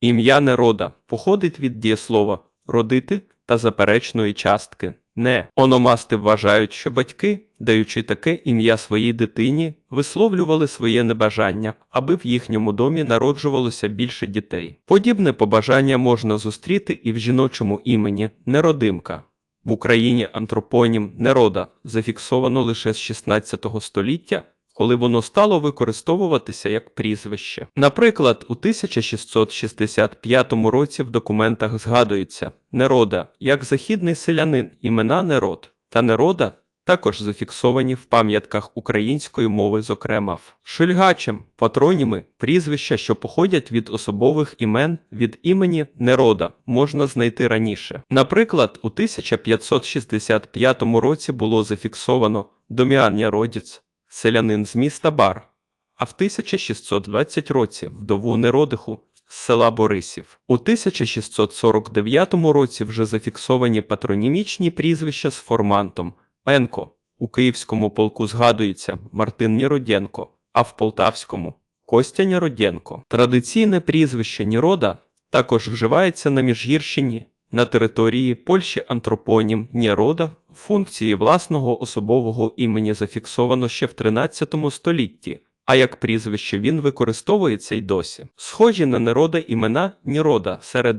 Ім'я нерода походить від дієслова родити та заперечної частки не. Ономасти вважають, що батьки, даючи таке ім'я своїй дитині, висловлювали своє небажання, аби в їхньому домі народжувалося більше дітей. Подібне побажання можна зустріти і в жіночому імені неродимка. В Україні антропонім нерода зафіксовано лише з 16 століття, коли воно стало використовуватися як прізвище. Наприклад, у 1665 році в документах згадується нерода як західний селянин імена Нерод та Нерода також зафіксовані в пам'ятках української мови, зокрема Шульгачем, патроніми, прізвища, що походять від особових імен від імені Нерода, можна знайти раніше. Наприклад, у 1565 році було зафіксовано Доміан Няродіц, селянин з міста Бар, а в 1620 році вдову Неродиху з села Борисів. У 1649 році вже зафіксовані патронімічні прізвища з формантом Енко. У Київському полку згадується Мартин Ніродєнко, а в Полтавському Костя Ніродєнко. Традиційне прізвище Нірода також вживається на Міжгірщині, на території Польщі антропонім Нірода функції власного особового імені зафіксовано ще в 13 столітті, а як прізвище він використовується й досі. Схожі на народа імена Нірода серед